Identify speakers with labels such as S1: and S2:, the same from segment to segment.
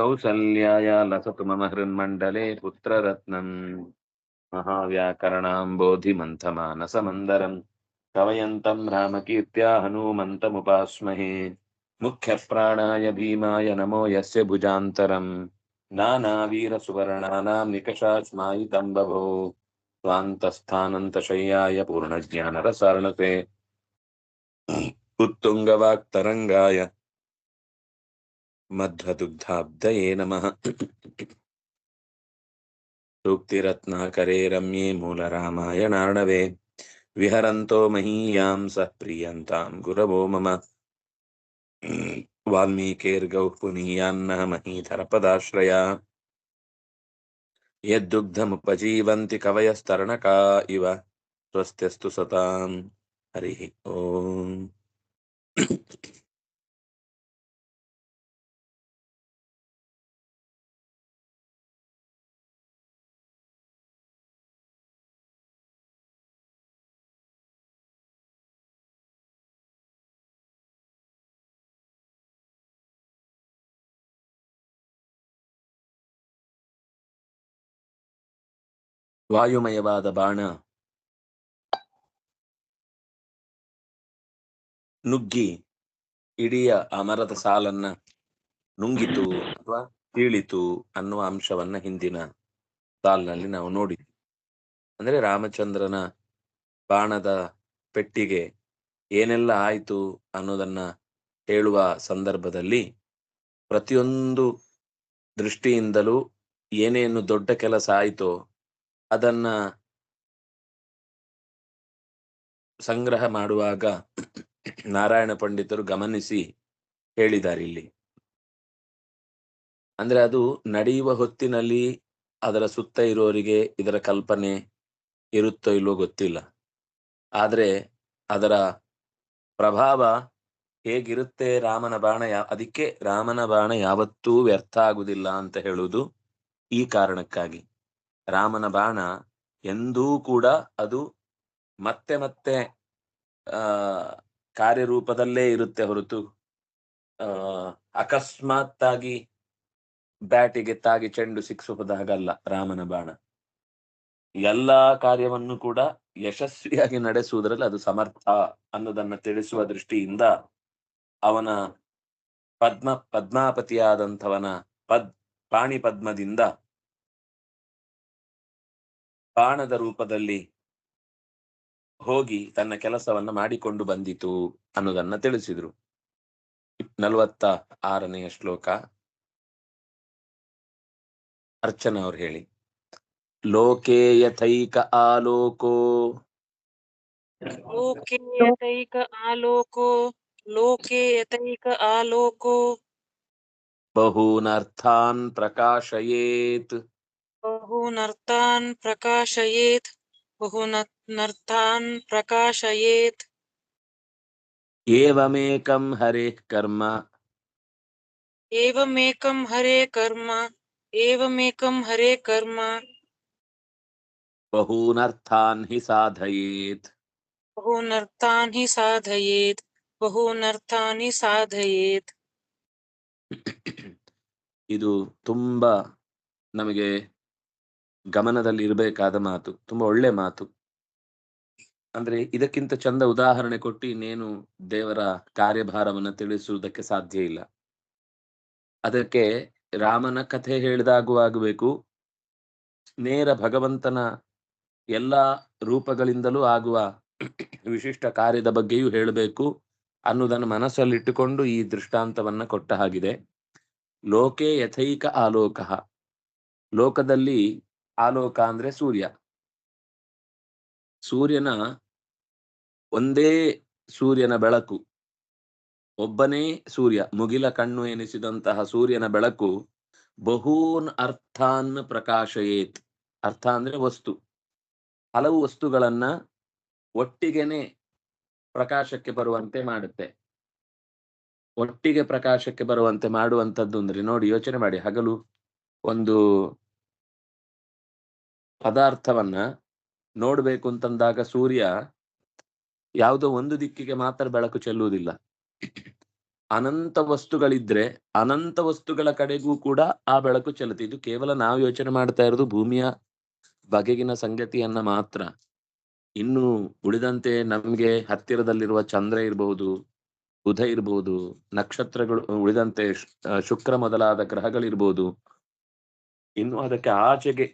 S1: कौसल्याय लसतु मम हृन्मण्डले पुत्ररत्नम् महाव्याकरणाम्बोधिमन्थमानसमन्दरम्। कवयन्तम् रामकीर्त्या हनूमन्तमुपास्महे। मुख्यप्राणाय भीमाय नमो यस्य भुजान्तरम्। नानावीरसुवर्णानाम् निकषास्मायितम् बभो। स्वान्तस्थानन्तशय्याय पूर्णज्ञानरसार्णते। उत्तुङ्गवाक्तरङ्गाय मध्वदुग्धाब्दये नमः। सूक्तिरत्नाकरे रम्ये मूलरामायणार्णवे विहरन्तो महीयां सः प्रीयन्तां गुरवो मम। वाल्मीकेर्गौः पुनीयान्नः महीधरपदाश्रया। यद्दुग्धमुपजीवन्ति कवयस्तरणका इव। स्वस्त्यस्तु सताम् हरिः ओम्। ವಾಯುಮಯವಾದ ಬಾಣ. ನುಗ್ಗಿ ಇಡಿಯ ಆ ಮರದ ಸಾಲನ್ನ ನುಂಗಿತು ಅಥವಾ ಕೀಳಿತು ಅನ್ನುವ ಅಂಶವನ್ನ ಹಿಂದಿನ ಸಾಲಿನಲ್ಲಿ ನಾವು ನೋಡಿದ್ವಿ. ಅಂದ್ರೆ ರಾಮಚಂದ್ರನ ಬಾಣದ ಪೆಟ್ಟಿಗೆ ಏನೆಲ್ಲ ಆಯಿತು ಅನ್ನೋದನ್ನ ಹೇಳುವ ಸಂದರ್ಭದಲ್ಲಿ ಪ್ರತಿಯೊಂದು ದೃಷ್ಟಿಯಿಂದಲೂ ಏನೇನು ದೊಡ್ಡ ಕೆಲಸ ಆಯ್ತೋ ಅದನ್ನ ಸಂಗ್ರಹ ಮಾಡುವಾಗ ನಾರಾಯಣ ಪಂಡಿತರು ಗಮನಿಸಿ ಹೇಳಿದ್ದಾರೆ ಇಲ್ಲಿ. ಅಂದ್ರೆ ಅದು ನಡೆಯುವ ಹೊತ್ತಿನಲ್ಲಿ ಅದರ ಸುತ್ತ ಇರೋರಿಗೆ ಇದರ ಕಲ್ಪನೆ ಇರುತ್ತೋ ಇಲ್ವೋ ಗೊತ್ತಿಲ್ಲ. ಆದ್ರೆ ಅದರ ಪ್ರಭಾವ ಹೇಗಿರುತ್ತೆ ರಾಮನ ಬಾಣ ಯಾ, ಅದಕ್ಕೆ ರಾಮನ ಬಾಣ ಯಾವತ್ತೂ ವ್ಯರ್ಥ ಆಗುದಿಲ್ಲ ಅಂತ ಹೇಳುವುದು ಈ ಕಾರಣಕ್ಕಾಗಿ. ರಾಮನ ಬಾಣ ಎಂದೂ ಕೂಡ ಅದು ಮತ್ತೆ ಮತ್ತೆ, ಆ, ಕಾರ್ಯರೂಪದಲ್ಲೇ ಇರುತ್ತೆ ಹೊರತು. ಆ, ಅಕಸ್ಮಾತ್ತಾಗಿ ಬ್ಯಾಟಿಗೆ ತಾಗಿ ಚೆಂಡು ಸಿಕ್ಸುವುದಾಗಲ್ಲ ರಾಮನ ಬಾಣ. ಎಲ್ಲಾ ಕಾರ್ಯವನ್ನು ಕೂಡ ಯಶಸ್ವಿಯಾಗಿ ನಡೆಸುವುದರಲ್ಲಿ ಅದು ಸಮರ್ಥ ಅನ್ನೋದನ್ನ ತಿಳಿಸುವ ದೃಷ್ಟಿಯಿಂದ ಅವನ ಪದ್ಮ, ಪದ್ಮಾಪತಿಯಾದಂಥವನ ಪದ್ ಪಾಣಿ ಪದ್ಮದಿಂದ ಬಾಣದ ರೂಪದಲ್ಲಿ ಹೋಗಿ ತನ್ನ ಕೆಲಸವನ್ನ ಮಾಡಿಕೊಂಡು ಬಂದಿತು ಅನ್ನೋದನ್ನ ತಿಳಿಸಿದ್ರು. ನಲವತ್ತ ಆರನೆಯ ಶ್ಲೋಕ. ಅರ್ಚನ ಅವ್ರು ಹೇಳಿ ಲೋಕೇ ಯಥೈಕ ಆಲೋಕೋ.
S2: ಲೋಕೆ ಆಲೋಕೋ ಲೋಕೆ ಯಥೈಕ ಆಲೋಕೋ.
S1: ಬಹೂನರ್ಥಾನ್ ಪ್ರಕಾಶಯೇತ್.
S2: बहुनर्तान् प्रकाशयेत् बहुनर्तान् प्रकाशयेत्
S1: ಏವಮೇಕಂ ಹರೇಃ ಕರ್ಮ
S2: एवमेकं हरे कर्म एवमेकं हरे कर्म
S1: ಬಹೂನರ್ಥಾನ್ ಹಿ ಸಾಧಯೇತ್
S2: बहुनर्तान् हि साधयेत् बहुनर्थानि साधयेत्
S1: ಇದು ತುಂಬಾ ನಮಗೆ ಗಮನದಲ್ಲಿ ಇರಬೇಕಾದ ಮಾತು, ತುಂಬಾ ಒಳ್ಳೆ ಮಾತು. ಅಂದ್ರೆ ಇದಕ್ಕಿಂತ ಚಂದ ಉದಾಹರಣೆ ಕೊಟ್ಟು ಇನ್ನೇನು ದೇವರ ಕಾರ್ಯಭಾರವನ್ನ ತಿಳಿಸುವುದಕ್ಕೆ ಸಾಧ್ಯ ಇಲ್ಲ. ಅದಕ್ಕೆ ರಾಮನ ಕಥೆ ಹೇಳಿದಾಗುವಾಗಬೇಕು. ನೇರ ಭಗವಂತನ ಎಲ್ಲಾ ರೂಪಗಳಿಂದಲೂ ಆಗುವ ವಿಶಿಷ್ಟ ಕಾರ್ಯದ ಬಗ್ಗೆಯೂ ಹೇಳಬೇಕು ಅನ್ನುವುದನ್ನು ಮನಸ್ಸಲ್ಲಿಟ್ಟುಕೊಂಡು ಈ ದೃಷ್ಟಾಂತವನ್ನ ಕೊಟ್ಟ ಹಾಗಿದೆ. ಲೋಕೆ ಯಥೈಕ ಆಲೋಕ. ಲೋಕದಲ್ಲಿ ಆಲೋಕ ಅಂದ್ರೆ ಸೂರ್ಯ. ಸೂರ್ಯನ ಒಂದೇ ಸೂರ್ಯನ ಬೆಳಕು, ಒಬ್ಬನೇ ಸೂರ್ಯ, ಮುಗಿಲ ಕಣ್ಣು ಎನಿಸಿದಂತಹ ಸೂರ್ಯನ ಬೆಳಕು ಬಹೂನ್ ಅರ್ಥಾನ್ ಪ್ರಕಾಶಯೇತ್. ಅರ್ಥ ಅಂದ್ರೆ ವಸ್ತು. ಹಲವು ವಸ್ತುಗಳನ್ನ ಒಟ್ಟಿಗೆನೆ ಪ್ರಕಾಶಕ್ಕೆ ಬರುವಂತೆ ಮಾಡುತ್ತೆ. ಒಟ್ಟಿಗೆ ಪ್ರಕಾಶಕ್ಕೆ ಬರುವಂತೆ ಮಾಡುವಂತದ್ದು ಅಂದ್ರೆ ನೋಡಿ ಯೋಚನೆ ಮಾಡಿ, ಹಗಲು ಒಂದು ಪದಾರ್ಥವನ್ನ ನೋಡ್ಬೇಕು ಅಂತಂದಾಗ ಸೂರ್ಯ ಯಾವುದೋ ಒಂದು ದಿಕ್ಕಿಗೆ ಮಾತ್ರ ಬೆಳಕು ಚೆಲ್ಲುವುದಿಲ್ಲ. ಅನಂತ ವಸ್ತುಗಳಿದ್ರೆ ಅನಂತ ವಸ್ತುಗಳ ಕಡೆಗೂ ಕೂಡ ಆ ಬೆಳಕು ಚೆಲ್ಲುತ್ತೆ. ಇದು ಕೇವಲ ನಾವು ಯೋಚನೆ ಮಾಡ್ತಾ ಇರೋದು ಭೂಮಿಯ ಬಗೆಗಿನ ಸಂಗತಿಯನ್ನ ಮಾತ್ರ. ಇನ್ನು ಉಳಿದಂತೆ ನಮ್ಗೆ ಹತ್ತಿರದಲ್ಲಿರುವ ಚಂದ್ರ ಇರಬಹುದು ಬುಧ ಇರಬಹುದು ನಕ್ಷತ್ರಗಳು ಉಳಿದಂತೆ ಶುಕ್ರ ಮೊದಲಾದ ಗ್ರಹಗಳಿರ್ಬೋದು. ಇನ್ನು ಅದಕ್ಕೆ ಆಚೆಗೆ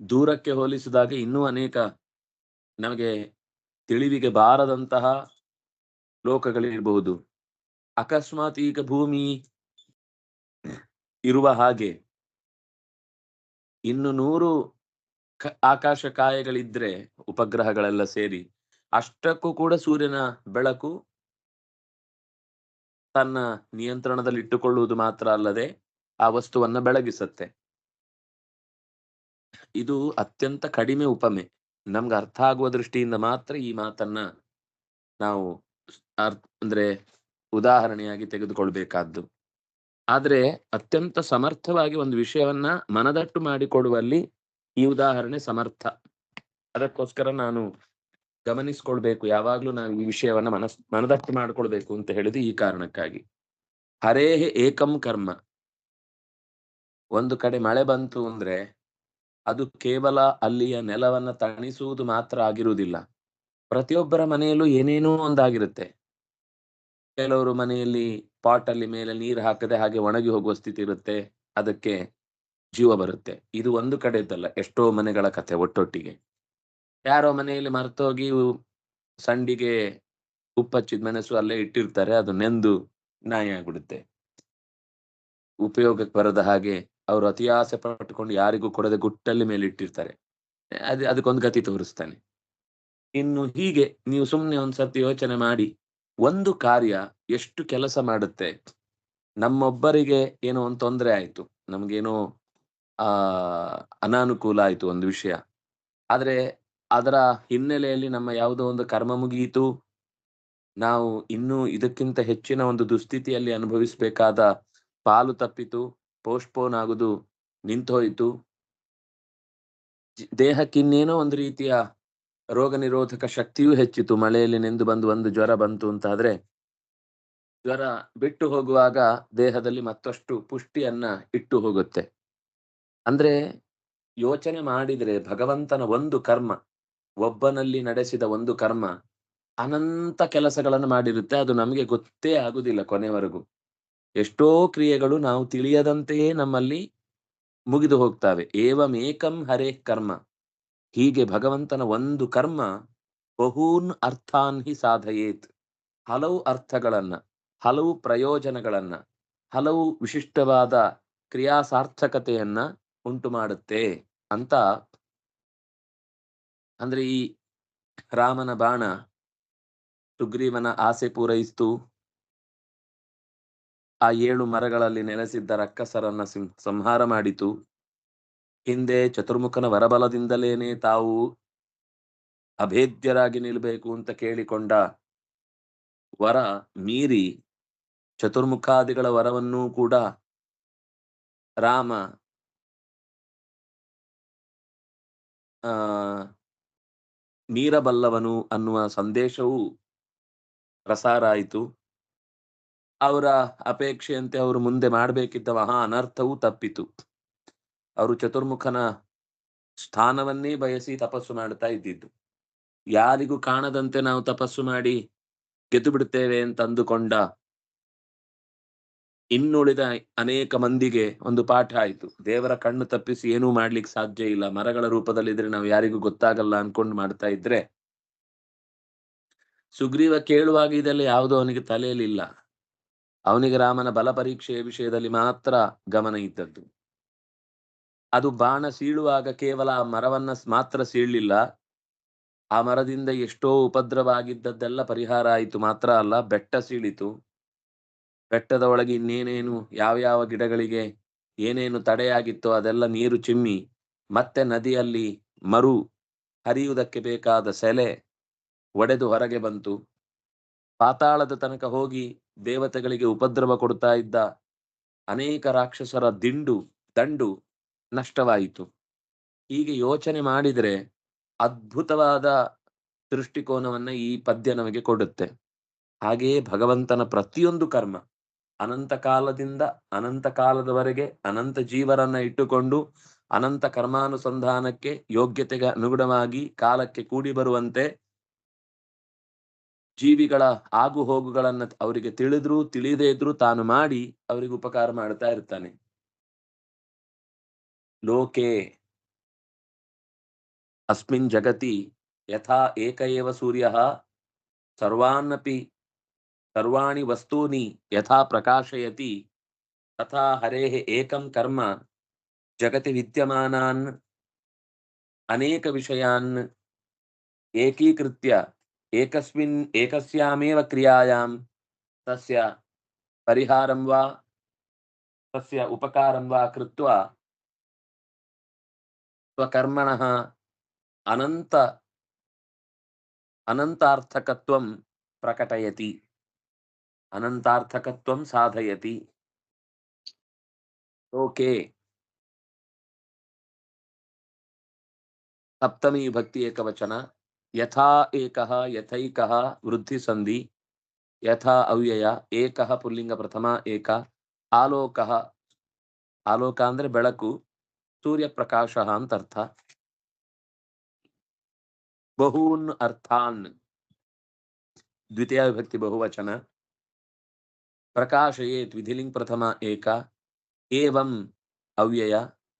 S1: ದೂರಕ್ಕೆ ಹೋಲಿಸಿದಾಗ ಇನ್ನೂ ಅನೇಕ ನಮಗೆ ತಿಳಿವಿಗೆ ಬಾರದಂತಹ ಲೋಕಗಳಿರಬಹುದು. ಅಕಸ್ಮಾತ್ ಈಗ ಭೂಮಿ ಇರುವ ಹಾಗೆ ಇನ್ನು ನೂರು ಆಕಾಶ ಕಾಯಗಳಿದ್ರೆ ಉಪಗ್ರಹಗಳೆಲ್ಲ ಸೇರಿ ಅಷ್ಟಕ್ಕೂ ಕೂಡ ಸೂರ್ಯನ ಬೆಳಕು ತನ್ನ ನಿಯಂತ್ರಣದಲ್ಲಿ ಇಟ್ಟುಕೊಳ್ಳುವುದು ಮಾತ್ರ ಅಲ್ಲದೆ ಆ ವಸ್ತುವನ್ನ ಬೆಳಗಿಸುತ್ತೆ. ಇದು ಅತ್ಯಂತ ಕಡಿಮೆ ಉಪಮೆ. ನಮ್ಗೆ ಅರ್ಥ ಆಗುವ ದೃಷ್ಟಿಯಿಂದ ಮಾತ್ರ ಈ ಮಾತನ್ನ ನಾವು ಅಂದ್ರೆ ಉದಾಹರಣೆಯಾಗಿ ತೆಗೆದುಕೊಳ್ಬೇಕಾದ್ದು. ಆದ್ರೆ ಅತ್ಯಂತ ಸಮರ್ಥವಾಗಿ ಒಂದು ವಿಷಯವನ್ನ ಮನದಟ್ಟು ಮಾಡಿಕೊಡುವಲ್ಲಿ ಈ ಉದಾಹರಣೆ ಸಮರ್ಥ. ಅದಕ್ಕೋಸ್ಕರ ನಾನು ಗಮನಿಸ್ಕೊಳ್ಬೇಕು, ಯಾವಾಗ್ಲೂ ನಾವು ಈ ವಿಷಯವನ್ನ ಮನಸ್, ಮನದಟ್ಟು ಮಾಡಿಕೊಳ್ಬೇಕು ಅಂತ ಹೇಳುದು ಈ ಕಾರಣಕ್ಕಾಗಿ. ಹರೇಹೆ ಏಕಂ ಕರ್ಮ. ಒಂದು ಕಡೆ ಮಳೆ ಬಂತು ಅಂದ್ರೆ ಅದು ಕೇವಲ ಅಲ್ಲಿಯ ನೆಲವನ್ನ ತಣಿಸುವುದು ಮಾತ್ರ ಆಗಿರುವುದಿಲ್ಲ. ಪ್ರತಿಯೊಬ್ಬರ ಮನೆಯಲ್ಲೂ ಏನೇನೋ ಒಂದಾಗಿರುತ್ತೆ. ಕೆಲವರು ಮನೆಯಲ್ಲಿ ಪಾಟ್ ಅಲ್ಲಿ ಮೇಲೆ ನೀರು ಹಾಕದೆ ಹಾಗೆ ಒಣಗಿ ಹೋಗುವ ಸ್ಥಿತಿ ಇರುತ್ತೆ. ಅದಕ್ಕೆ ಜೀವ ಬರುತ್ತೆ. ಇದು ಒಂದು ಕಡೆದಲ್ಲ, ಎಷ್ಟೋ ಮನೆಗಳ ಕತೆ ಒಟ್ಟೊಟ್ಟಿಗೆ. ಯಾರೋ ಮನೆಯಲ್ಲಿ ಮರ್ತೋಗಿ ಸಂಡಿಗೆ ಉಪ್ಪಚ್ಚಿದ ಮೆಣಸು ಅಲ್ಲೇ ಇಟ್ಟಿರ್ತಾರೆ, ಅದು ನೆಂದು ನಾಯಿ ಆಗ್ಬಿಡುತ್ತೆ ಉಪಯೋಗಕ್ಕೆ ಬರದ ಹಾಗೆ ಅವರು ಅತಿ ಆಸೆ ಪಟ್ಟುಕೊಂಡು ಯಾರಿಗೂ ಕೊಡದೆ ಗುಟ್ಟಲ್ಲಿ ಮೇಲೆ ಇಟ್ಟಿರ್ತಾರೆ ಅದ್ ಅದಕ್ಕೊಂದು ಗತಿ ತೋರಿಸ್ತಾನೆ. ಇನ್ನು ಹೀಗೆ ನೀವು ಸುಮ್ಮನೆ ಒಂದ್ಸರ್ತಿ ಯೋಚನೆ ಮಾಡಿ, ಒಂದು ಕಾರ್ಯ ಎಷ್ಟು ಕೆಲಸ ಮಾಡುತ್ತೆ? ನಮ್ಮೊಬ್ಬರಿಗೆ ಏನೋ ಒಂದು ತೊಂದರೆ ಆಯ್ತು. ನಮ್ಗೇನೋ, ಆ, ಅನಾನುಕೂಲ ಆಯ್ತು ಒಂದು ವಿಷಯ. ಆದ್ರೆ ಅದರ ಹಿನ್ನೆಲೆಯಲ್ಲಿ ನಮ್ಮ ಯಾವುದೋ ಒಂದು ಕರ್ಮ ಮುಗಿಯಿತು. ನಾವು ಇನ್ನೂ ಇದಕ್ಕಿಂತ ಹೆಚ್ಚಿನ ಒಂದು ದುಸ್ಥಿತಿಯಲ್ಲಿ ಅನುಭವಿಸಬೇಕಾದ ಪಾಲು ತಪ್ಪಿತು. ಪೋಸ್ಟ್ಪೋನ್ ಆಗುದು ನಿಂತೋಯಿತು ದೇಹಕ್ಕಿನ್ನೇನೋ ಒಂದು ರೀತಿಯ ರೋಗ ನಿರೋಧಕ ಶಕ್ತಿಯೂ ಹೆಚ್ಚಿತು. ಮಳೆಯಲ್ಲಿ ನೆಂದು ಬಂದು ಒಂದು ಜ್ವರ ಬಂತು ಅಂತ ಆದ್ರೆ ಜ್ವರ ಬಿಟ್ಟು ಹೋಗುವಾಗ ದೇಹದಲ್ಲಿ ಮತ್ತಷ್ಟು ಪುಷ್ಟಿಯನ್ನ ಇಟ್ಟು ಹೋಗುತ್ತೆ. ಅಂದ್ರೆ ಯೋಚನೆ ಮಾಡಿದ್ರೆ ಭಗವಂತನ ಒಂದು ಕರ್ಮ, ಒಬ್ಬನಲ್ಲಿ ನಡೆಸಿದ ಒಂದು ಕರ್ಮ ಅನಂತ ಕೆಲಸಗಳನ್ನು ಮಾಡಿರುತ್ತೆ. ಅದು ನಮಗೆ ಗೊತ್ತೇ ಆಗುದಿಲ್ಲ ಕೊನೆವರೆಗೂ. ಎಷ್ಟೋ ಕ್ರಿಯೆಗಳು ನಾವು ತಿಳಿಯದಂತೆಯೇ ನಮ್ಮಲ್ಲಿ ಮುಗಿದು ಹೋಗ್ತವೆ. ಏವಮೇಕಂ ಹರೇ ಕರ್ಮ. ಹೀಗೆ ಭಗವಂತನ ಒಂದು ಕರ್ಮ ಬಹೂನ್ ಅರ್ಥಾನ್ ಹಿ ಸಾಧಯೇತ್. ಹಲವು ಅರ್ಥಗಳನ್ನ, ಹಲವು ಪ್ರಯೋಜನಗಳನ್ನ, ಹಲವು ವಿಶಿಷ್ಟವಾದ ಕ್ರಿಯಾ ಸಾರ್ಥಕತೆಯನ್ನ ಉಂಟು ಮಾಡುತ್ತೆ ಅಂತ ಅಂದ್ರೆ ಈ ರಾಮನ ಬಾಣ ಸುಗ್ರೀವನ ಆಸೆ ಪೂರೈಸಿತು ಆ ಏಳು ಮರಗಳಲ್ಲಿ ನೆಲೆಸಿದ್ದ ರಕ್ಕಸರನ್ನ ಸಂಹಾರ ಮಾಡಿತು. ಹಿಂದೆ ಚತುರ್ಮುಖನ ವರಬಲದಿಂದಲೇನೆ ತಾವು ಅಭೇದ್ಯರಾಗಿ ನಿಲ್ಬೇಕು ಅಂತ ಕೇಳಿಕೊಂಡ ವರ ಮೀರಿ ಚತುರ್ಮುಖಾದಿಗಳ ವರವನ್ನೂ ಕೂಡ ರಾಮ ಮೀರಬಲ್ಲವನು ಅನ್ನುವ ಸಂದೇಶವು ಪ್ರಸಾರ ಆಯಿತು. ಅವರ ಅಪೇಕ್ಷೆಯಂತೆ ಅವರು ಮುಂದೆ ಮಾಡಬೇಕಿದ್ದ ಮಹಾ ಅನರ್ಥವೂ ತಪ್ಪಿತು. ಅವರು ಚತುರ್ಮುಖನ ಸ್ಥಾನವನ್ನೇ ಬಯಸಿ ತಪಸ್ಸು ಮಾಡ್ತಾ ಇದ್ದಿದ್ದು. ಯಾರಿಗೂ ಕಾಣದಂತೆ ನಾವು ತಪಸ್ಸು ಮಾಡಿ ಗೆದ್ದು ಬಿಡುತ್ತೇವೆ ಅಂತ ಅಂದುಕೊಂಡ ಇನ್ನುಳಿದ ಅನೇಕ ಮಂದಿಗೆ ಒಂದು ಪಾಠ ಆಯಿತು. ದೇವರ ಕಣ್ಣು ತಪ್ಪಿಸಿ ಏನೂ ಮಾಡ್ಲಿಕ್ಕೆ ಸಾಧ್ಯ ಇಲ್ಲ. ಮರಗಳ ರೂಪದಲ್ಲಿ ಇದ್ರೆ ನಾವು ಯಾರಿಗೂ ಗೊತ್ತಾಗಲ್ಲ ಅನ್ಕೊಂಡು ಮಾಡ್ತಾ ಇದ್ರೆ ಸುಗ್ರೀವ ಕೇಳುವಾಗ ಇದೆಲ್ಲ ಯಾವುದೋ ಅವನಿಗೆ ತಲೆಯಲ್ಲಿಲ್ಲ. ಅವನಿಗೆ ರಾಮನ ಬಲ ಪರೀಕ್ಷೆಯ ವಿಷಯದಲ್ಲಿ ಮಾತ್ರ ಗಮನ ಇದ್ದದ್ದು. ಅದು ಬಾಣ ಸೀಳುವಾಗ ಕೇವಲ ಆ ಮರವನ್ನ ಮಾತ್ರ ಸೀಳಲಿಲ್ಲ. ಆ ಮರದಿಂದ ಎಷ್ಟೋ ಉಪದ್ರವ ಆಗಿದ್ದದ್ದೆಲ್ಲ ಪರಿಹಾರ ಆಯಿತು, ಮಾತ್ರ ಅಲ್ಲ, ಬೆಟ್ಟ ಸೀಳಿತು. ಬೆಟ್ಟದ ಒಳಗೆ ಇನ್ನೇನೇನು ಯಾವ ಯಾವ ಗಿಡಗಳಿಗೆ ಏನೇನು ತಡೆಯಾಗಿತ್ತೋ ಅದೆಲ್ಲ ನೀರು ಚಿಮ್ಮಿ, ಮತ್ತೆ ನದಿಯಲ್ಲಿ ಮರು ಹರಿಯುವುದಕ್ಕೆ ಬೇಕಾದ ಸೆಲೆ ಒಡೆದು ಹೊರಗೆ ಬಂತು. ಪಾತಾಳದ ತನಕ ಹೋಗಿ ದೇವತೆಗಳಿಗೆ ಉಪದ್ರವ ಕೊಡ್ತಾ ಇದ್ದ ಅನೇಕ ರಾಕ್ಷಸರ ದಿಂಡು, ದಂಡು ನಷ್ಟವಾಯಿತು. ಹೀಗೆ ಯೋಚನೆ ಮಾಡಿದರೆ ಅದ್ಭುತವಾದ ದೃಷ್ಟಿಕೋನವನ್ನ ಈ ಪದ್ಯ ನಮಗೆ ಕೊಡುತ್ತೆ. ಹಾಗೆಯೇ ಭಗವಂತನ ಪ್ರತಿಯೊಂದು ಕರ್ಮ ಅನಂತ ಕಾಲದಿಂದ ಅನಂತ ಕಾಲದವರೆಗೆ ಅನಂತ ಜೀವರನ್ನ ಇಟ್ಟುಕೊಂಡು ಅನಂತ ಕರ್ಮಾನುಸಂಧಾನಕ್ಕೆ ಯೋಗ್ಯತೆಗೆ ಅನುಗುಣವಾಗಿ ಕಾಲಕ್ಕೆ ಕೂಡಿ ಬರುವಂತೆ ಜೀವಿಗಳ ಆಗು ಹೋಗುಗಳನ್ನ ಅವರಿಗೆ ತಿಳಿದ್ರು, ತಿಳಿದೇ ಇದ್ರು ತಾನು ಮಾಡಿ ಅವರಿಗೆ ಉಪಕಾರ ಮಾಡ್ತಾ ಇರ್ತಾನೆ. ಲೋಕೆ ಅಸ್ಮಿನ್ ಜಗತಿ ಯಥಾ ಏಕ ಏವ ಸೂರ್ಯ ಸರ್ವಾನ್ನಪಿ ಸರ್ವಾಣಿ ವಸ್ತೂನಿ ಯಥಾ ಪ್ರಕಾಶಯತಿ ತಥಾ ಹರೇ ಏಕಂ ಕರ್ಮ ಜಗತಿ ವಿದ್ಯಮಾನಾನ್ ಅನೇಕ ವಿಷಯಾನ್ ಏಕೀಕೃತ್ಯ ಏಕಸ್ಮಿನ್ ಏಕಸ್ಯಾಮೇವ ಕ್ರಿಯಾಯಾಂ ತಸ್ಯ ಪರಿಹಾರಂ ವಾ ತಸ್ಯ ಉಪಕಾರಂ ವಾ ಕೃತ್ವಾ ಸ್ವಕರ್ಮಣಃ ಅನಂತ ಅನಂತಾರ್ಥಕತ್ವಂ ಪ್ರಕಟಯತಿ ಅನಂತಾರ್ಥಕತ್ವಂ ಸಾಧಯತಿ ಲೋಕೆ ಸಪ್ತಮಿ ವಿಭಕ್ತಿ ಏಕವಚನ ಯಥಾ ಏಕಃ ಯಥೈಕಃ ವೃದ್ಧಿ ಸಂಧಿ ಯಥಾ ಅವ್ಯಯ ಏಕಃ ಪುಲ್ಲಿಂಗ ಪ್ರಥಮ ಏಕ ಆಲೋಕಃ ಆಲೋಕ ಅಂದ್ರೆ ಬೆಳಕು ಸೂರ್ಯಪ್ರಕಾಶ ಅಂತ ಅರ್ಥ ಬಹೂನ್ ಅರ್ಥಾನ್ ದ್ವಿತೀಯ ವಿಭಕ್ತಿ ಬಹುವಚನ ಪ್ರಕಾಶಯೇತ್ ವಿಧಿಲಿಂಗ್ ಪ್ರಥಮ ಏಕ ಏವಂ ಅವ್ಯಯ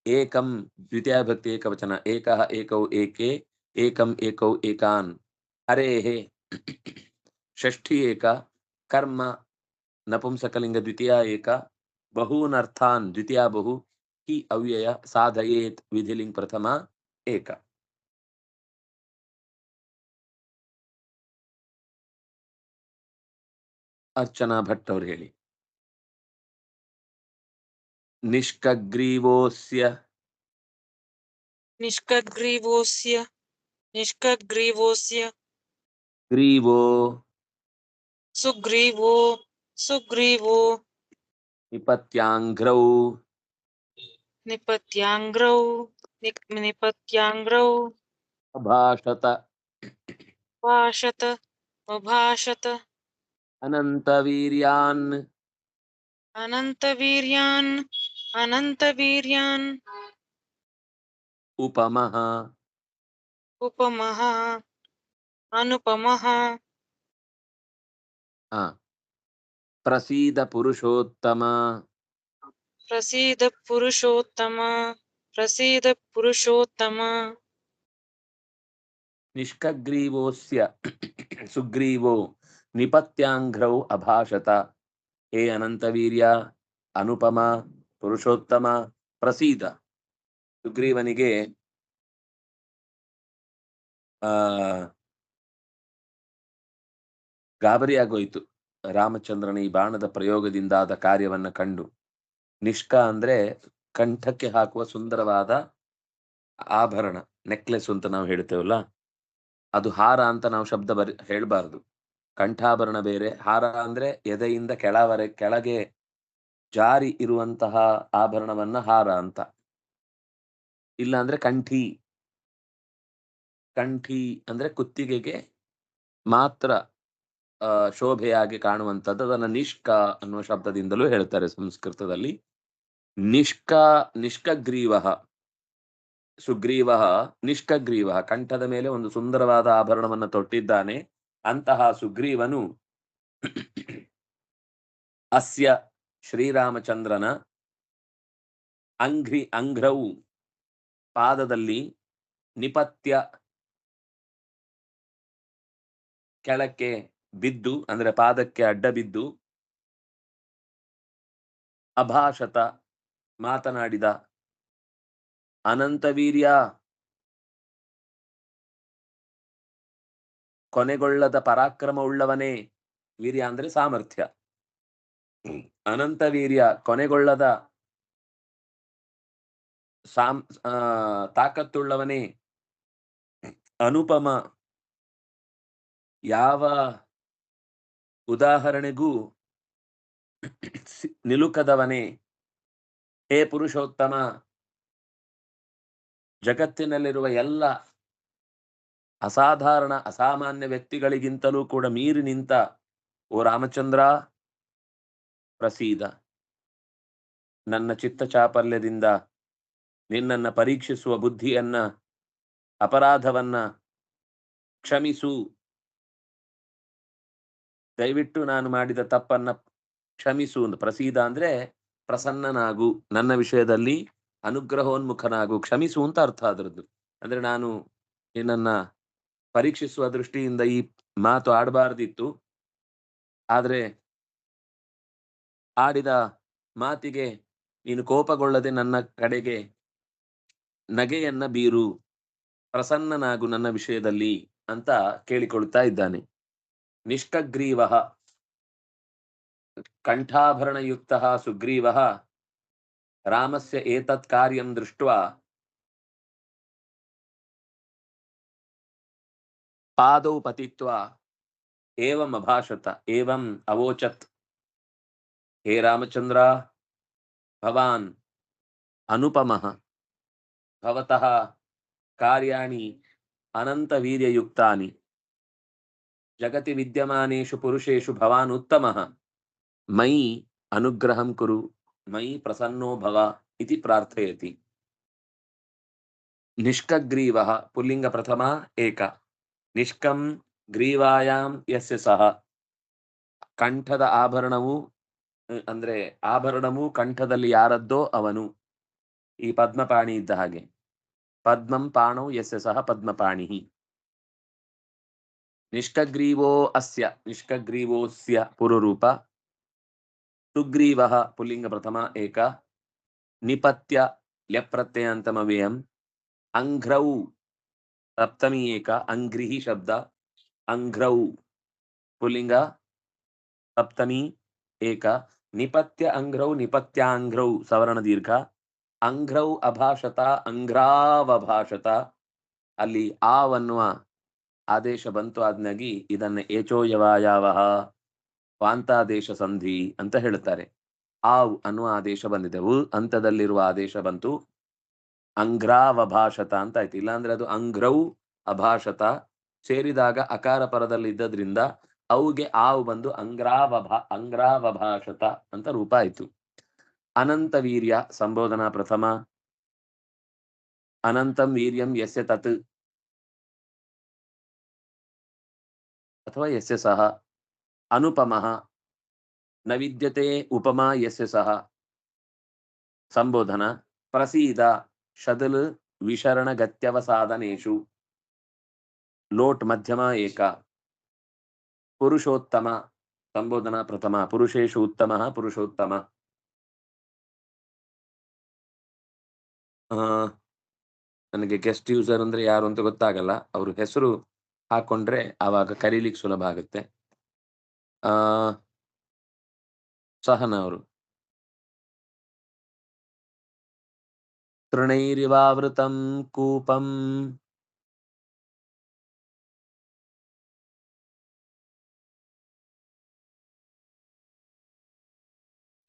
S1: ಏಕಂ ದ್ವಿತೀಯ ವಿಭಕ್ತಿ ಏಕವಚನ ಏಕಃ ಏಕೌ ಏಕೆ ಏಕಂ ಏಕೌ ಏಕಾನ್ ಹರೇಃ ಷಷ್ಠಿ ಏಕ ಕರ್ಮ ನಪುಂಸಕಲಿಂಗ ದ್ವಿತೀಯ ಏಕ ಬಹೂನ್ ಅರ್ಥಾನ್ ದ್ವಿತೀಯ ಬಹು ಹಿ ಅವ್ಯಯ ಸಾಧಯೇತ್ ವಿಧಿಲಿಂಗ್ ಪ್ರಥಮ ಏಕ ಅರ್ಚನಾ ಭಟ್ ಅವ್ರು ಹೇಳಿ ನಿಷ್ಕಗ್ರೀವೋಸ್ಯ
S2: ನಿಷ್ಕಗ್ರೀವೋಸ್ಯ ನಿಷ್ಕಗ್ರೀವೋಸ್ಯ
S1: ಗ್ರೀವೋ
S2: ಸುಗ್ರೀವೋ ಸುಗ್ರೀವೋ
S1: ನಿಪತ್ಯಾಂಘ್ರೌ
S2: ನಿಪತ್ಯಾಂಗ್ರೌ ನಿಕ್ ನಿಪತ್ಯಾಂಗ್ರೌ
S1: ಅಭಾಷತ
S2: ಭಾಷತ ಅಭಾಷತ
S1: ಅನಂತವೀರ್ಯಾನ್
S2: ಅನಂತವೀರ್ಯಾನ್ ಅನಂತವೀರ್ಯಾನ್
S1: ಉಪಮಃ
S2: ಉಪಮಃ ಅನುಪಮಃ
S1: ಪ್ರಸೀದ ಪುರುಷೋತ್ತಮ.
S2: ಪ್ರಸೀದ ಪುರುಷೋತ್ತಮ ಪ್ರಸೀದ ಪುರುಷೋತ್ತಮ.
S1: ನಿಷ್ಕಗ್ರೀವೋಸ್ಯ ಸುಗ್ರೀವೋ ನಿಪತ್ಯಾಂಘ್ರೌ ಅಭಾಷತ. ಹೇ ಅನಂತವೀರ್ಯ ಅನುಪಮ ಪುರುಷೋತ್ತಮ ಪ್ರಸೀದ. ಸುಗ್ರೀವನಿಗೆ ಗಾಬರಿಯಾಗೋಯ್ತು ರಾಮಚಂದ್ರನ ಈ ಬಾಣದ ಪ್ರಯೋಗದಿಂದ ಆದ ಕಾರ್ಯವನ್ನು ಕಂಡು. ನಿಷ್ಕ ಅಂದ್ರೆ ಕಂಠಕ್ಕೆ ಹಾಕುವ ಸುಂದರವಾದ ಆಭರಣ, ನೆಕ್ಲೆಸ್ ಅಂತ ನಾವು ಹೇಳ್ತೇವಲ್ಲ? ಅದು ಹಾರ ಅಂತ ನಾವು ಶಬ್ದ ಬರಿ, ಹೇಳ್ಬಾರ್ದು. ಕಂಠಾಭರಣ ಬೇರೆ. ಹಾರ ಅಂದ್ರೆ ಎದೆಯಿಂದ ಕೆಳವರೆ, ಕೆಳಗೆ ಜಾರಿ ಇರುವಂತಹ ಆಭರಣವನ್ನ ಹಾರ ಅಂತ. ಇಲ್ಲ ಅಂದ್ರೆ ಕಂಠಿ. ಕಂಠಿ ಅಂದ್ರೆ ಕುತ್ತಿಗೆಗೆ ಮಾತ್ರ ಶೋಭೆಯಾಗಿ ಕಾಣುವಂಥದ್ದು. ಅದನ್ನು ನಿಷ್ಕ ಅನ್ನುವ ಶಬ್ದದಿಂದಲೂ ಹೇಳ್ತಾರೆ ಸಂಸ್ಕೃತದಲ್ಲಿ. ನಿಷ್ಕ, ನಿಷ್ಕಗ್ರೀವ. ಸುಗ್ರೀವ, ನಿಷ್ಕಗ್ರೀವ. ಕಂಠದ ಮೇಲೆ ಒಂದು ಸುಂದರವಾದ ಆಭರಣವನ್ನು ತೊಟ್ಟಿದ್ದಾನೆ. ಅಂತಹ ಸುಗ್ರೀವನು ಅಸ್ಯ ಶ್ರೀರಾಮಚಂದ್ರನ ಅಂಘ್ರಿ ಅಂಘ್ರವು ಪಾದದಲ್ಲಿ ನಿಪತ್ಯ ಕೆಳಕ್ಕೆ ಬಿದ್ದು, ಅಂದ್ರೆ ಪಾದಕ್ಕೆ ಅಡ್ಡ ಬಿದ್ದು ಅಭಾಷತ ಮಾತನಾಡಿದ, ಅನಂತವೀರ್ಯ ಕೊನೆಗೊಳ್ಳದ ಪರಾಕ್ರಮ ಉಳ್ಳವನೇ ವೀರ್ಯ ಅಂದ್ರೆ ಸಾಮರ್ಥ್ಯ. ಅನಂತವೀರ್ಯ ಕೊನೆಗೊಳ್ಳದ ಸಾಮ್ ತಾಕತ್ತುಳ್ಳವನೇ ಅನುಪಮ ಯಾವ ಉದಾಹರಣೆಗೂ ನಿಲುಕದವನೇ ಹೇ ಪುರುಷೋತ್ತಮ. ಜಗತ್ತಿನಲ್ಲಿರುವ ಎಲ್ಲ ಅಸಾಧಾರಣ, ಅಸಾಮಾನ್ಯ ವ್ಯಕ್ತಿಗಳಿಗಿಂತಲೂ ಕೂಡ ಮೀರಿ ನಿಂತ ಓ ರಾಮಚಂದ್ರ ಪ್ರಸೀದ. ನನ್ನ ಚಿತ್ತ ಚಾಪಲ್ಯದಿಂದ ನಿನ್ನನ್ನ ಪರೀಕ್ಷಿಸುವ ಬುದ್ಧಿಯನ್ನ, ಅಪರಾಧವನ್ನ ಕ್ಷಮಿಸು. ದಯವಿಟ್ಟು ನಾನು ಮಾಡಿದ ತಪ್ಪನ್ನ ಕ್ಷಮಿಸು ಅಂತ ಪ್ರಸೀದ ಅಂದ್ರೆ ಪ್ರಸನ್ನನಾಗು. ನನ್ನ ವಿಷಯದಲ್ಲಿ ಅನುಗ್ರಹೋನ್ಮುಖನಾಗು. ಕ್ಷಮಿಸು ಅಂತ ಅರ್ಥ ಅದರದ್ದು ಅಂದ್ರೆ ನಾನು ನಿನ್ನನ್ನ ಪರೀಕ್ಷಿಸುವ ದೃಷ್ಟಿಯಿಂದ ಈ ಮಾತು ಆಡಬಾರ್ದಿತ್ತು. ಆದ್ರೆ ಆಡಿದ ಮಾತಿಗೆ ನೀನು ಕೋಪಗೊಳ್ಳದೆ ನನ್ನ ಕಡೆಗೆ ನಗೆಯನ್ನ ಬೀರು. ಪ್ರಸನ್ನನಾಗು ನನ್ನ ವಿಷಯದಲ್ಲಿ ಅಂತ ಕೇಳಿಕೊಳ್ತಾ ಇದ್ದಾನೆ. ನಿಷ್ಕಗ್ರೀವ ಕಂಠಾಭರಣಯುಕ್ತ ಸುಗ್ರೀವ ರಾಮಸ್ಯ ಏತತ್ ಕಾರ್ಯಂ ದೃಷ್ಟ್ವಾ ಪಾದೌ ಪತಿತ್ವಾ ಏವಂ ಅಭಾಷತ ಏವಂ ಅವೋಚತ್ ಹೇ ರಾಮಚಂದ್ರ ಭವಾನ್ ಅನುಪಮಃ ಭವತಃ ಕಾರ್ಯಾಣಿ ಅನಂತವೀರ್ಯಯುಕ್ತಾನಿ ಜಗತಿ ವಿದ್ಯಮಾನೇಷು ಪುರುಷೇಷು ಭವಾನ್ ಉತ್ತಮ. ಮಯಿ ಅನುಗ್ರಹಂ ಕುರು, ಮಯಿ ಪ್ರಸನ್ನೋ ಭವ ಇತಿ ಪ್ರಾರ್ಥಯತಿ. ನಿಷ್ಕಗ್ರೀವ ಪುಲ್ಲಿಂಗ ಪ್ರಥಮ ಏಕ. ನಿಷ್ಕಂ ಗ್ರೀವಾಯಾಂ ಯಸ್ಯ ಸಹ. ಕಂಠದ ಆಭರಣವು ಅಂದ್ರೆ ಆಭರಣವು ಕಂಠದಲ್ಲಿ ಯಾರದ್ದೋ ಅವನು. ಈ ಪದ್ಮಪಾಣಿ ಇದ್ದ ಹಾಗೆ. ಪದ್ಮಂ ಪಾಣೌ ಯಸ್ಯ ಸಹ ಪದ್ಮಪಾಣಿ ನಿಷ್ಕಗ್ರೀವೋ ಅಸ್ಯ, ನಿಷ್ಕಗ್ರೀವೋಸ್ಯ ಪುರುರೂಪ. ಸುಗ್ರೀವ ಪುಲ್ಲಿಂಗ ಪ್ರಥಮ ಏಕ. ನಿಪತ್ಯ ಲ್ಯಪ್ರತ್ಯಯಾಂತಮವ್ಯಯಂ. ಅಂಘ್ರೌ ಸಪ್ತಮಿ ಏಕ, ಅಂಘ್ರಿಹಿ ಶಬ್ದ. ಅಂಘ್ರೌ ಪುಲ್ಲಿಂಗ ಸಪ್ತಮಿ ಏಕ. ನಿಪತ್ಯ ಅಂಘ್ರೌ, ನಿಪತ್ಯಾಂಘ್ರೌ ಸವರ್ಣ ದೀರ್ಘ. ಅಂಘ್ರೌ ಅಭಾಷತ, ಅಂಘ್ರಾವಭಾಷತ. ಅಲ್ಲಿ ಆವನ್ನುವ ಆದೇಶ ಬಂತು ಆದ್ನಾಗಿ ಇದನ್ನ ಏಚೋಯವಾಯಾವಹ ವಾಂತಾದೇಶ ಸಂಧಿ ಅಂತ ಹೇಳುತ್ತಾರೆ. ಆವ್ ಅನ್ನುವ ಆದೇಶ ಬಂದಿದೆ. ಉ ಹಂತದಲ್ಲಿರುವ ಆದೇಶ ಬಂತು. ಅಂಘ್ರಾವಭಾಷತ ಅಂತ ಆಯ್ತು. ಇಲ್ಲಾಂದ್ರೆ ಅದು ಅಂಗ್ರೌ ಅಭಾಷತ ಸೇರಿದಾಗ ಅಕಾರ ಪರದಲ್ಲಿ ಇದ್ದದ್ರಿಂದ ಅವುಗೆ ಆವು ಬಂದು ಅಂಗ್ರಾವಭಾ ಅಂಗ್ರಾವಭಾಷತ ಅಂತ ರೂಪ ಆಯ್ತು. ಅನಂತ ವೀರ್ಯ ಸಂಬೋಧನಾ ಪ್ರಥಮ. ಅನಂತಂ ವೀರ್ಯಂ ಯಸ್ಯ ತತ್ ಅಥವಾ ಯಸ್ಯ ಸಹ ಅನುಪಮಃ ನ ಉಪಮಾ ಯಸ್ಯ ಸಹ ಸಂಬೋಧನ ಪ್ರಸೀದ ಶದಲ್ ವಿಶರಣಗತ್ಯವಸಾಧನೇಷು ಲೋಟ್ ಮಧ್ಯಮ ಏಕ ಪುರುಷೋತ್ತಮ ಸಂಬೋಧನಾ ಪ್ರಥಮ ಪುರುಷೇಶು ಉತ್ತಮ ಪುರುಷೋತ್ತಮ ನನಗೆ ಗೆಸ್ಟ್ ಯೂಸರ್ ಅಂದ್ರೆ ಯಾರು ಅಂತ ಗೊತ್ತಾಗಲ್ಲ. ಅವ್ರ ಹೆಸರು ಹಾಕೊಂಡ್ರೆ ಆವಾಗ ಕರೀಲಿಕ್ಕೆ ಸುಲಭ ಆಗುತ್ತೆ ಆ ಸಹನ ಅವರು ತೃಣೈರಿವಾವೃತಂ ಕೂಪಂ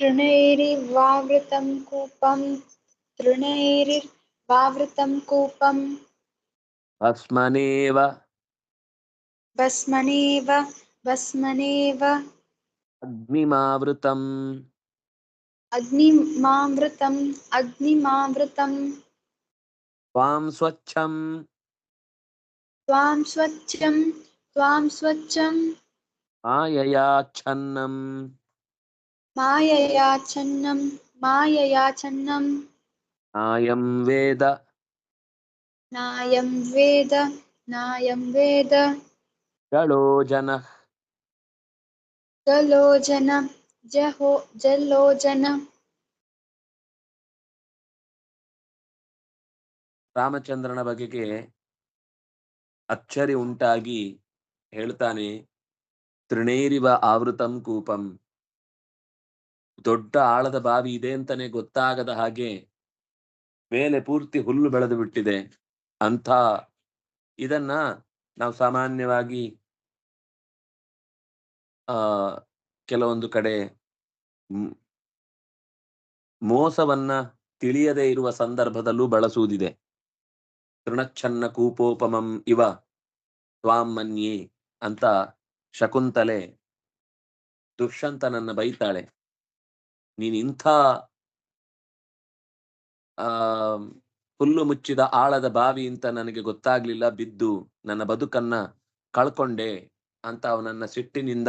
S3: तृणैरिवावृतं कूपं तृणैरिवावृतं कूपं
S1: ಭಸ್ಮನೇವ
S3: भस्मनेव भस्मनेव।
S1: अग्निमावृतम्।
S3: अग्निमावृतम् अग्निमावृतम्।
S1: त्वां स्वच्छम्।
S3: त्वां स्वच्छं त्वां स्वच्छं
S1: माययाच्छन्नम्
S3: माययाच्छन्नं माययाच्छन्नं
S1: नायं वेद।
S3: नायं वेद नायं वेद।
S1: ಚಲೋ ಜನ
S3: ಚಲೋ ಜನ ಜಹೋ ಜಲೋ ಜನ
S1: ರಾಮಚಂದ್ರನ ಬಗೆಗೆ ಅಚ್ಚರಿ ಉಂಟಾಗಿ ಹೇಳ್ತಾನೆ ತ್ರಿಣೇರಿವ ಆವೃತಂ ಕೂಪಂ. ದೊಡ್ಡ ಆಳದ ಬಾವಿ ಇದೆ ಅಂತಾನೆ ಗೊತ್ತಾಗದ ಹಾಗೆ ಮೇಲೆ ಪೂರ್ತಿ ಹುಲ್ಲು ಬೆಳೆದು ಬಿಟ್ಟಿದೆ. ಅಂತ ಇದನ್ನ ನಾವು ಸಾಮಾನ್ಯವಾಗಿ, ಆ, ಕೆಲವೊಂದು ಕಡೆ ಮೋಸವನ್ನ ತಿಳಿಯದೇ ಇರುವ ಸಂದರ್ಭದಲ್ಲೂ ಬಳಸುವುದಿದೆ. ತೃಣಚ್ಛನ್ನ ಕೂಪೋಪಮಂ ಇವ ತ್ವಾಂ ಅಂತ ಶಕುಂತಲೆ ದುಷ್ಯಂತನನ್ನ ಬೈತಾಳೆ. ನೀನಿಂಥ ಆ ಹುಲ್ಲು ಮುಚ್ಚಿದ ಆಳದ ಬಾವಿ ಅಂತ ನನಗೆ ಗೊತ್ತಾಗ್ಲಿಲ್ಲ. ಬಿದ್ದು ನನ್ನ ಬದುಕನ್ನ ಕಳ್ಕೊಂಡೆ ಅಂತ ಅವನನ್ನ ಸಿಟ್ಟಿನಿಂದ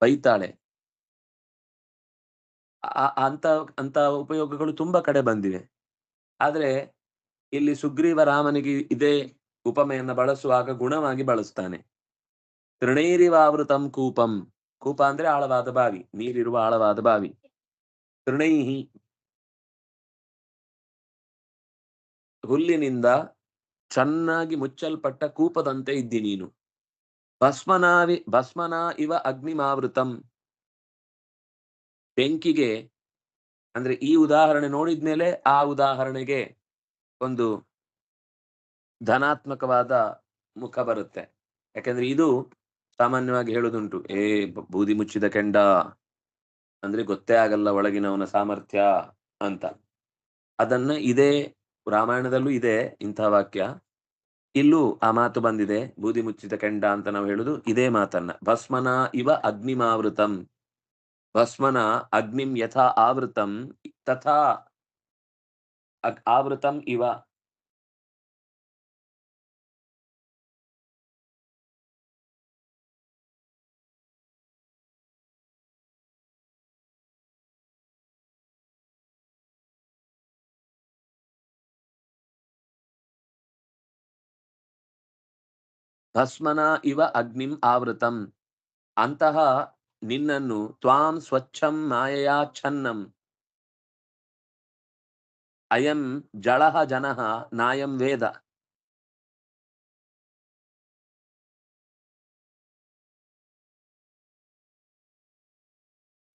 S1: ಬೈತಾಳೆ. ಅಂತ ಅಂತ ಉಪಯೋಗಗಳು ತುಂಬಾ ಕಡೆ ಬಂದಿವೆ. ಆದ್ರೆ ಇಲ್ಲಿ ಸುಗ್ರೀವ ರಾಮನಿಗೆ ಇದೇ ಉಪಮೆಯನ್ನ ಬಳಸುವಾಗ ಗುಣವಾಗಿ ಬಳಸ್ತಾನೆ. ತೃಣೈರಿವಾವೃತಂ ಕೂಪಂ. ಕೂಪ ಅಂದ್ರೆ ಆಳವಾದ ಬಾವಿ, ನೀರಿರುವ ಆಳವಾದ ಬಾವಿ. ತೃಣೈಹಿ ಹುಲ್ಲಿನಿಂದ ಚೆನ್ನಾಗಿ ಮುಚ್ಚಲ್ಪಟ್ಟ ಕೂಪದಂತೆ ಇದ್ದಿ ನೀನು. ಭಸ್ಮನಾವಿ, ಭಸ್ಮನ ಇವ ಅಗ್ನಿಮಾವೃತಂ. ಬೆಂಕಿಗೆ, ಅಂದ್ರೆ ಈ ಉದಾಹರಣೆ ನೋಡಿದ್ಮೇಲೆ ಆ ಉದಾಹರಣೆಗೆ ಒಂದು ಧನಾತ್ಮಕವಾದ ಮುಖ ಬರುತ್ತೆ. ಯಾಕಂದ್ರೆ ಇದು ಸಾಮಾನ್ಯವಾಗಿ ಹೇಳುದುಂಟು ಏ ಬೂದಿ ಮುಚ್ಚಿದ ಕೆಂಡ, ಅಂದ್ರೆ ಗೊತ್ತೇ ಆಗಲ್ಲ ಒಳಗಿನವನ ಸಾಮರ್ಥ್ಯ ಅಂತ. ಅದನ್ನ ಇದೇ ರಾಮಾಯಣದಲ್ಲೂ ಇದೆ ಇಂಥ ವಾಕ್ಯ. ಇಲ್ಲೂ ಆ ಮಾತು ಬಂದಿದೆ, ಬೂದಿ ಮುಚ್ಚಿದ ಕೆಂಡ ಅಂತ ನಾವು ಹೇಳುದು ಇದೇ ಮಾತನ್ನ. ಭಸ್ಮನ ಇವ ಅಗ್ನಿಮಾವೃತಂ. ಭಸ್ಮನ ಅಗ್ನಿಂ ಯಥಾ ಆವೃತಂ, ತಥಾ ಆವೃತಂ ಇವ. ಭಸ್ಮನ ಇವ ಅಗ್ನಿಂ ಆವೃತಂ ಅಂತಹ ನಿನ್ನನ್ನು ತ್ವಾಂ ಸ್ವಚ್ಛಂ ಮಾಯಯಾ ಛನ್ನಂ ಅಯಂ ಜಳಹ ಜನಹ ನಾಯಂ ವೇದ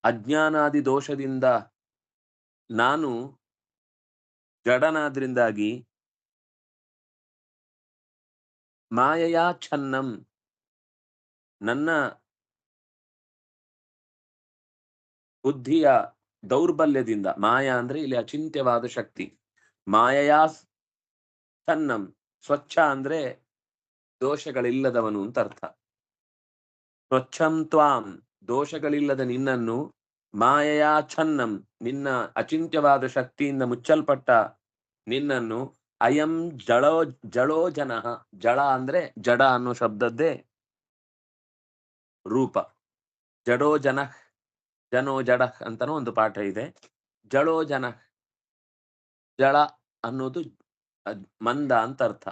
S1: ಅಜ್ಞಾನಾದಿ ದೋಷದಿಂದ ನಾನು ಜಡನಾದ್ರಿಂದಾಗಿ ಮಾಯಯಾ ಛನ್ನಂ? ನನ್ನ ಬುದ್ಧಿಯ ದೌರ್ಬಲ್ಯದಿಂದ, ಮಾಯಾ ಅಂದ್ರೆ ಇಲ್ಲಿ ಅಚಿಂತ್ಯವಾದ ಶಕ್ತಿ. ಮಾಯಯಾ ಛನ್ನಂ? ಸ್ವಚ್ಛ ಅಂದ್ರೆ ದೋಷಗಳಿಲ್ಲದವನು ಅಂತ ಅರ್ಥ. ಸ್ವಚ್ಛಂ ತ್ವಾಂ? ದೋಷಗಳಿಲ್ಲದ ನಿನ್ನನ್ನು ಮಾಯಯಾ ಛನ್ನಂ? ನಿನ್ನ ಅಚಿಂತ್ಯವಾದ ಶಕ್ತಿಯಿಂದ ಮುಚ್ಚಲ್ಪಟ್ಟ ನಿನ್ನನ್ನು ಅಯಂ ಜಳೋ ಜಳೋ ಜನ, ಜಳ ಅಂದ್ರೆ ಜಡ ಅನ್ನೋ ಶಬ್ದದ್ದೇ ರೂಪ. ಜಡೋ ಜನ, ಜನೋ ಜಡ ಅಂತನೂ ಒಂದು ಪಾಠ ಇದೆ. ಜಳೋ ಜನ, ಜಳ ಅನ್ನೋದು ಮಂದ ಅಂತ ಅರ್ಥ,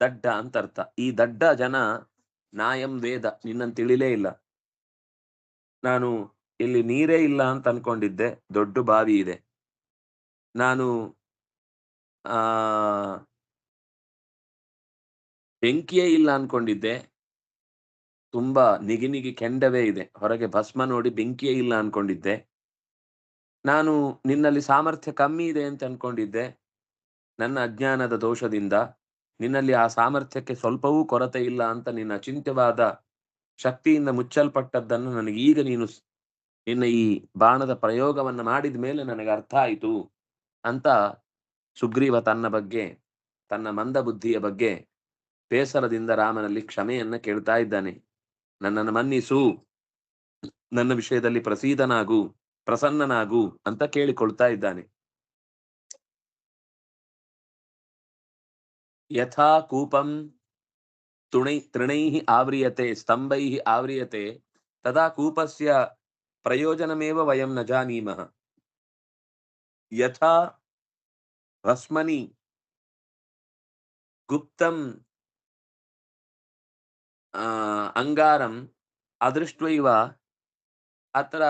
S1: ದಡ್ಡ ಅಂತ ಅರ್ಥ. ಈ ದಡ್ಡ ಜನ ನಾಯಂ ವೇದ ನಿನ್ನನ್ ತಿಳಿಲೇ ಇಲ್ಲ. ನಾನು ಇಲ್ಲಿ ನೀರೇ ಇಲ್ಲ ಅಂತ ಅನ್ಕೊಂಡಿದ್ದೆ, ದೊಡ್ಡ ಬಾವಿ ಇದೆ. ನಾನು ಆ, ಬೆಂಕಿಯೇ ಇಲ್ಲ ಅನ್ಕೊಂಡಿದ್ದೆ. ತುಂಬಾ ನಿಗಿ ನಿಗಿ ಕೆಂಡವೇ ಇದೆ. ಹೊರಗೆ ಭಸ್ಮ ನೋಡಿ ಬೆಂಕಿಯೇ ಇಲ್ಲ ಅನ್ಕೊಂಡಿದ್ದೆ. ನಾನು ನಿನ್ನಲ್ಲಿ ಸಾಮರ್ಥ್ಯ ಕಮ್ಮಿ ಇದೆ ಅಂತ ಅನ್ಕೊಂಡಿದ್ದೆ. ನನ್ನ ಅಜ್ಞಾನದ ದೋಷದಿಂದ ನಿನ್ನಲ್ಲಿ ಆ ಸಾಮರ್ಥ್ಯಕ್ಕೆ ಸ್ವಲ್ಪವೂ ಕೊರತೆ ಇಲ್ಲ ಅಂತ ನಿನ್ನ ಅಚಿಂತ್ಯವಾದ ಶಕ್ತಿಯಿಂದ ಮುಚ್ಚಲ್ಪಟ್ಟದ್ದನ್ನು ನನಗೆ ಈಗ ನೀನು ನಿನ್ನ ಈ ಬಾಣದ ಪ್ರಯೋಗವನ್ನು ಮಾಡಿದ ಮೇಲೆ ನನಗೆ ಅರ್ಥ ಆಯಿತು ಅಂತ ಸುಗ್ರೀವ ತನ್ನ ಬಗ್ಗೆ, ತನ್ನ ಮಂದ ಬುದ್ಧಿಯ ಬಗ್ಗೆ ಬೇಸರದಿಂದ ರಾಮನಲ್ಲಿ ಕ್ಷಮೆಯನ್ನ ಕೇಳ್ತಾ ಇದ್ದಾನೆ. ನನ್ನನ್ನು ಮನ್ನಿಸು, ನನ್ನ ವಿಷಯದಲ್ಲಿ ಪ್ರಸೀದನಾಗು, ಪ್ರಸನ್ನನಾಗು ಅಂತ ಕೇಳಿಕೊಳ್ತಾ ಇದ್ದಾನೆ. ಯಥಾ ಕೂಪಂ ತುಣೈ ತೃಣೈ ಆವ್ರಿಯತೆ ಸ್ತಂಭೈ ಆವ್ರಿಯತೆ, ತದಾ ಕೂಪಸ್ಯ ಪ್ರಯೋಜನಮೇವ ವಯಂ ನ ಜಾನೀಮ. ಯಥಾ రస్మని గుప్తం అంగారం అదృష్టవ అత్ర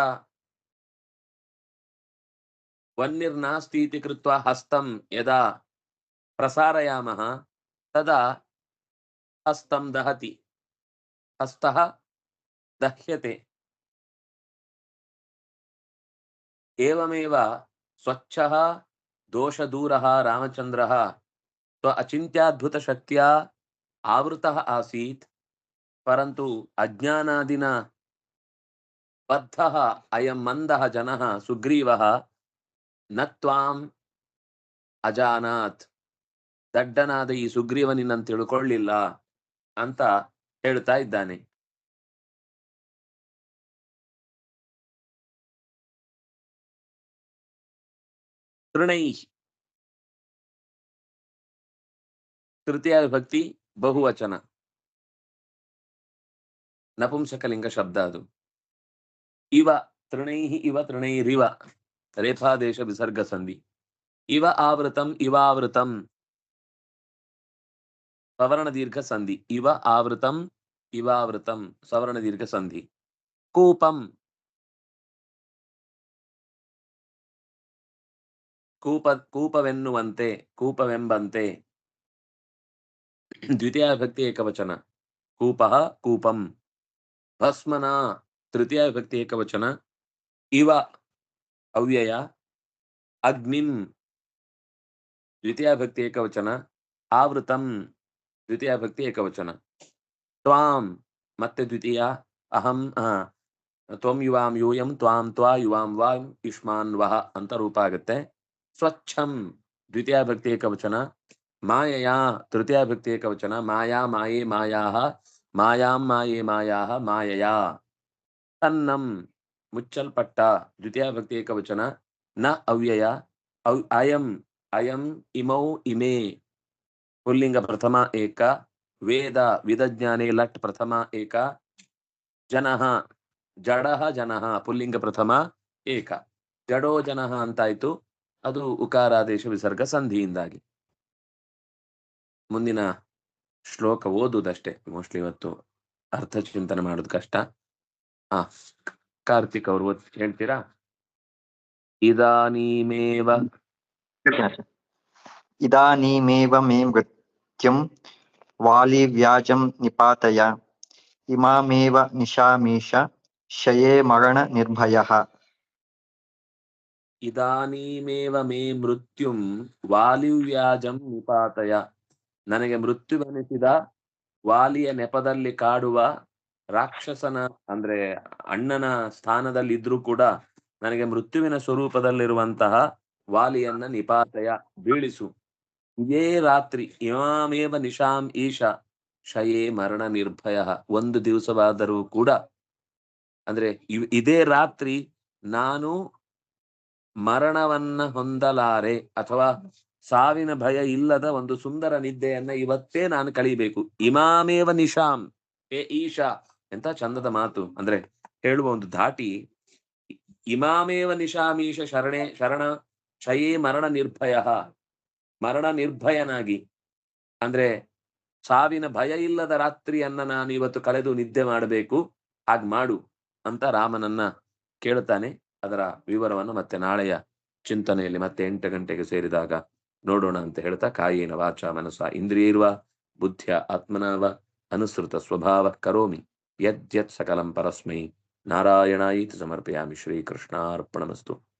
S1: వన్నిర్నాస్తి ఇది కృత్వా హస్తం యదా ప్రసారయామ తదా హస్తం దహతి హస్త దహ్యతే. ఏవమేవ స్వచ్ఛ ದೋಷದೂರ ರಾಮಚಂದ್ರ ಸ್ವ ಅಚಿಂತ್ಯಾದ್ಭುತ ಶಕ್ತಿಯ ಆವೃತ ಆಸೀತ್ ಪರಂತು ಅಜ್ಞಾನಾದಿನ ಬದ್ಧ ಅಯಂ ಮಂದ ಜನ ಸುಗ್ರೀವ ನತ್ವಾಂ ಅಜಾನಾತ್ ದಡ್ಡನಾದ ಈ ಸುಗ್ರೀವ ನಿನ್ನನ್ನು ತಿಳ್ಕೊಳ್ಳಿಲ್ಲ ಅಂತ ಹೇಳ್ತಾ ಇದ್ದಾನೆ. ತೃಣೈ ತೃತೀಯ ವಿಭಕ್ತಿ ಬಹುವಚನ ನಪುಂಸಕಲಿಂಗ ಶಬ್ದ ಅದು ಇವ ತೃಣೈ ಇವ ತೃಣೈರಿವ ರೇಫಾದೇಶ ವಿಸರ್ಗ ಸಂಧಿ ಇವ ಆವೃತಂ ಇವಾವೃತಂ ಸವರ್ಣ ದೀರ್ಘ ಸಂಧಿ ಇವ ಆವೃತಂ ಇವಾವೃತಂ ಸವರ್ಣ ದೀರ್ಘ ಸಂಧಿ ಕೂಪಂ ಕೂಪ ಕೂಪವೆನ್ನುವಂತೆ, ಕೂಪವೆಂಬಂತೆ. ದ್ವಿತೀಯ ವಿಭಕ್ತಿ ಏಕವಚನ. ಕೂಪ ಕೂಪಂ. ಭಸ್ಮನ ತೃತೀಯ ವಿಭಕ್ತಿ ಏಕವಚನ. ಇವ ಅವ್ಯಯ. ಅಗ್ನಿಂ. ದ್ವಿತೀಯ ಭಕ್ತಿ ಏಕವಚನ. ಆವೃತಂ. ದ್ವಿತೀಯ ಭಕ್ತಿ ಏಕವಚನ. ತ್ವಾಂ. ಮತ್ತೆ ದ್ವಿತೀಯ. ಅಹಂ ತ್ವಂ ಯುವಾಂ ಯೂಯಂ, ತ್ವಾಂ ತ್ವಾ ಯುವಾಂ ವಾ ಯುಷ್ಮಾನ್ ವಹ ಅಂತ ರೂಪ ಆಗುತ್ತೆ. ಸ್ವಚ್ಛಂ ದ್ವಿತೀಯ ಭಕ್ತಿ ಏಕವಚನ ಮಾಯಯಾ ತೃತೀಯ ಭಕ್ತಿ ಏಕವಚನ ಮಾಯಾ ಮಾಯೇ ಮಾಯಾಹ ಮಾಯಾಂ ಮಾಯೇ ಮಾಯಾಹ ಮಾಯಯಾ ತನ್ನಂ ಮುಚ್ಚಲ್ಪಟ್ಟ ದ್ವಿತೀಯ ಭಕ್ತಿ ಏಕವಚನ ನ ಅವ್ಯಯ ಅವ್ ಅಯಂ ಅಯಂ ಇಮೌ ಇಮೇ ಪುಲ್ಲಿಂಗ ಪ್ರಥಮ ಏಕ ವೇದ ವಿದಜ್ಞಾನೆ ಲಟ್ ಪ್ರಥಮ ಏಕ ಜನಃ ಜಡಃ ಜನಃ ಪುಲ್ಲಿಂಗ ಪ್ರಥಮ ಏಕ ಜಡೋ ಜನಃ ಅಂತಾಯ್ತು ಅದು ಉಕಾರಾದೇಶ ವಿಸರ್ಗ ಸಂಧಿಯಿಂದಾಗಿ. ಮುಂದಿನ ಶ್ಲೋಕ ಓದುವುದಷ್ಟೇ ಮೋಸ್ಟ್ಲಿ ಇವತ್ತು ಅರ್ಥ ಚಿಂತನೆ ಮಾಡೋದು ಕಷ್ಟ. ಆ, ಕಾರ್ತಿಕ್ ಅವರು ಹೇಳ್ತೀರಾ? ಇದಾನೀಮೇವ.
S4: ಇದಾನೀಮೇವ ಮೇ ಮೃತ್ಯಂ ವಾಲಿ ವ್ಯಾಜಂ ನಿಪಾತಯ. ಇಮಾಮೇವ ನಿಶಾಮೀಶ ಶಯೇ ಮರಣ ನಿರ್ಭಯ.
S1: ಇದಾನೀಮೇವ ಮೇ ಮೃತ್ಯುಂ ವಾಲಿವ್ಯಾಜಂ ನಿಪಾತಯ. ನನಗೆ ಮೃತ್ಯುವೆನಿಸಿದ ವಾಲಿಯ ನೆಪದಲ್ಲಿ ಕಾಡುವ ರಾಕ್ಷಸನ, ಅಂದ್ರೆ ಅಣ್ಣನ ಸ್ಥಾನದಲ್ಲಿ ಇದ್ರೂ ಕೂಡ ನನಗೆ ಮೃತ್ಯುವಿನ ಸ್ವರೂಪದಲ್ಲಿರುವಂತಹ ವಾಲಿಯನ್ನ ನಿಪಾತಯ, ಬೀಳಿಸು. ಇದೇ ರಾತ್ರಿ, ಇಮಾಮೇವ ನಿಶಾಂ ಈಶ, ಶಯೇ ಮರಣ ನಿರ್ಭಯ. ಒಂದು ದಿವಸವಾದರೂ ಕೂಡ, ಅಂದ್ರೆ ಇದೇ ರಾತ್ರಿ ನಾನು ಮರಣವನ್ನ ಹೊಂದಲಾರೆ ಅಥವಾ ಸಾವಿನ ಭಯ ಇಲ್ಲದ ಒಂದು ಸುಂದರ ನಿದ್ದೆಯನ್ನ ಇವತ್ತೇ ನಾನು ಕಳಿಬೇಕು. ಇಮಾಮೇವ ನಿಶಾಂ, ಏ ಈಶಾ ಎಂತ ಚಂದದ ಮಾತು. ಅಂದ್ರೆ ಹೇಳುವ ಒಂದು ಧಾಟಿ, ಇಮಾಮೇವ ನಿಶಾಮೀಶ ಶರಣೆ, ಶರಣ ಶಯೇ ಮರಣ ನಿರ್ಭಯ. ಮರಣ ನಿರ್ಭಯನಾಗಿ. ಅಂದ್ರೆ ಸಾವಿನ ಭಯ ಇಲ್ಲದ ರಾತ್ರಿಯನ್ನ ನಾನು ಇವತ್ತು ಕಳೆದು ನಿದ್ದೆ ಮಾಡಬೇಕು. ಹಾಗೆ ಮಾಡು ಅಂತ ರಾಮನನ್ನ ಕೇಳುತ್ತಾನೆ ಅದರ ವಿವರವನ್ನು ಮತ್ತೆ ನಾಳೆಯ ಚಿಂತನೆಯಲ್ಲಿ ಮತ್ತೆ ಎಂಟು ಗಂಟೆಗೆ ಸೇರಿದಾಗ ನೋಡೋಣ ಅಂತ ಹೇಳ್ತಾ, ಕಾಯೇನ ವಾಚ ಮನಸ ಇಂದ್ರಿಯರ್ವ ಬುದ್ಧಿಯ ಆತ್ಮನವ ಅನುಸೃತ ಸ್ವಭಾವ ಕರೋಮಿ. ಯದ್ಯತ್ ಸಕಲಂ ಪರಸ್ಮೈ. ನಾರಾಯಣಾಯಿತು ಸಮರ್ಪಯಾಮಿ ಶ್ರೀಕೃಷ್ಣಾರ್ಪಣಮಸ್ತು.